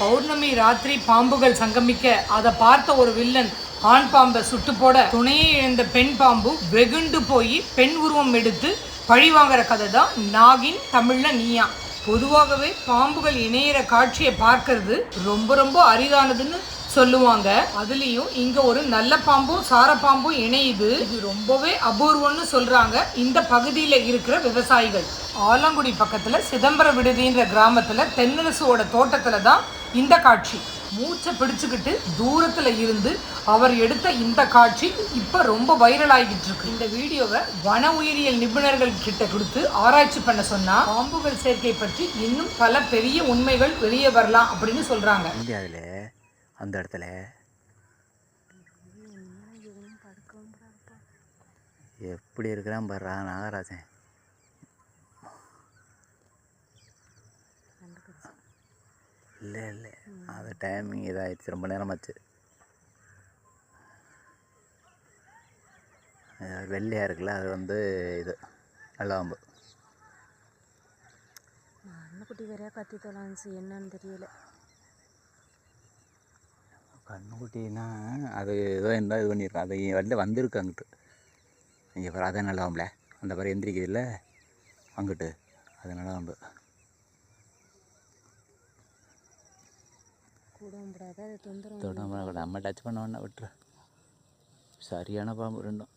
பௌர்ணமி ராத்திரி பாம்புகள் சங்கமிக்க அதை பார்த்த ஒரு வில்லன் ஆண் பாம்பை சுட்டு போட துணையை இழந்த பெண் பாம்பு வெகுண்டு போய் பெண் உருவம் எடுத்து பழி வாங்குற கதை தான் நாகின் தமிழ்ல நீயா. பொதுவாகவே பாம்புகள் இணையிற காட்சியை பார்க்கறது ரொம்ப ரொம்ப அரிதானதுன்னு சொல்லுவாங்க. அதுலயும் இங்க ஒரு நல்ல பாம்பும் சார பாம்பும் இணையுது. இது ரொம்பவே அபூர்வம்னு சொல்றாங்க இந்த பகுதியில இருக்கிற விவசாயிகள். ஆலங்குடி பக்கத்துல சிதம்பர விடுதின்ற கிராமத்துல தென்னரசுவோட தோட்டத்துல தான் இந்த காட்சி. மூச்சை பிடிச்சுக்கிட்டு தூரத்தில் இருந்து அவர் எடுத்த இந்த காட்சி இப்போ ரொம்ப வைரல் ஆகிட்டு இருக்கு. இந்த வீடியோவை வன உயிரியல் நிபுணர்கள் கிட்ட கொடுத்து ஆராய்ச்சி பண்ண சொன்னா பாம்புகள் சேர்க்கை பற்றி இன்னும் பல பெரிய உண்மைகள் வெளியே வரலாம் அப்படின்னு சொல்றாங்க. இந்தியாவில் அந்த இடத்துல எப்படி இருக்கிறான் பாடுறா நாகராஜன். இல்லை இல்லை. அது டைமிங் இதாகிடுச்சு ரொம்ப நேரமாச்சு. வெள்ளையாக இருக்குல்ல அது வந்து இது நல்லாம்பு அன்னக்குட்டி வேறையா கத்தி தொலைஞ்சி என்னன்னு தெரியல. கண்ணுக்குட்டின்னா அது ஏதோ என்ன இது பண்ணியிருக்கோம் அது வெளில வந்திருக்கு அங்கிட்டு. இங்கே பாரு அதான் நல்லாம்புல அந்த பாரு எந்திரிக்குது இல்லை? அங்கிட்டு. அது நல்லாம்பு கூடாது அது தொந்தரவு தொடாம கூட நம்ம டச் பண்ண வேணா விட்டுரு. சரியான பாம்பு ரெண்டும்.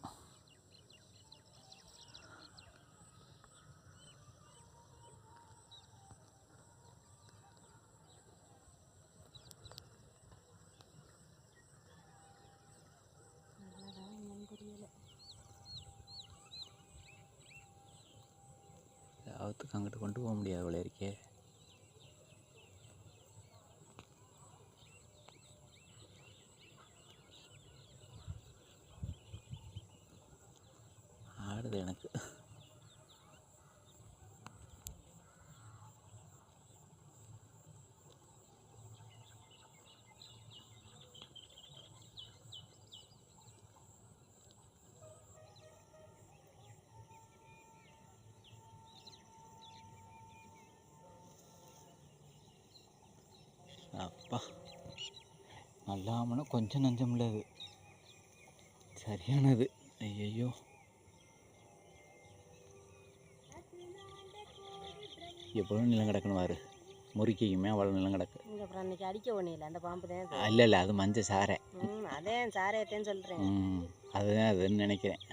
யாவத்துக்கு அங்கிட்டு கொண்டு போக முடியாது இவ்வளோ இருக்கே. ஆடுது எனக்கு. அப்பா நல்லாமனா கொஞ்சம் நஞ்சம் அது சரியானது. ஐயையோ. எப்போதும் நிலம் கிடக்கணும் பாரு முறுக்கிக்குமே அவ்வளோ நிலம் கிடக்கு. அப்புறம் அன்னைக்கு அடிக்க ஒன்றில்ல அந்த பாம்பு தான். இல்லை இல்லை அது மஞ்சள் சாரை அதே சாரையத்தேன்னு சொல்கிறேன் அதுதான் அதுன்னு நினைக்கிறேன்.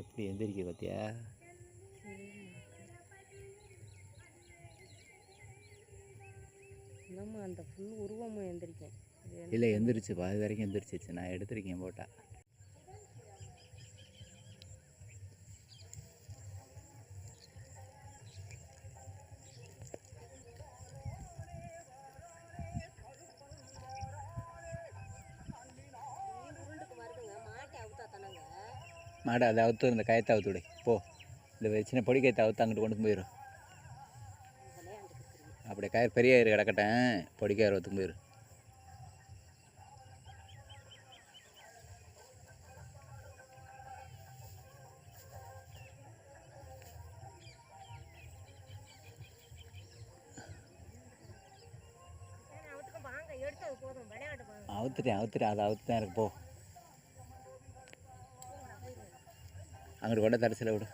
எப்படி எந்திரிக்க பார்த்தியா இன்னமும் அந்த ஃபுல் உருவமும் எந்திரிக்கேன். இல்லை எந்திரிச்சு பாதி வரைக்கும் எந்திரிச்சிச்சு நான் எடுத்திருக்கேன் போட்டா. மாடா அதை அவுத்து இந்த கயத்தை அவுத்து விடு. போ. இந்த சின்ன பொடி கயத்தை அவுத்து அங்கிட்டு கொண்டு போயிடும் அப்படியே கயிறு பெரிய கயிறு கிடக்கட்டேன். பொடி கயிறு ஒத்துக்கு போயிடும் அவுத்துட்டேன் அவுத்துட்டேன் அதை அவுத்து தான் இருக்கு போ அங்கிட்டு கொண்ட தரிசல விடு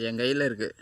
என் கையில் இருக்குது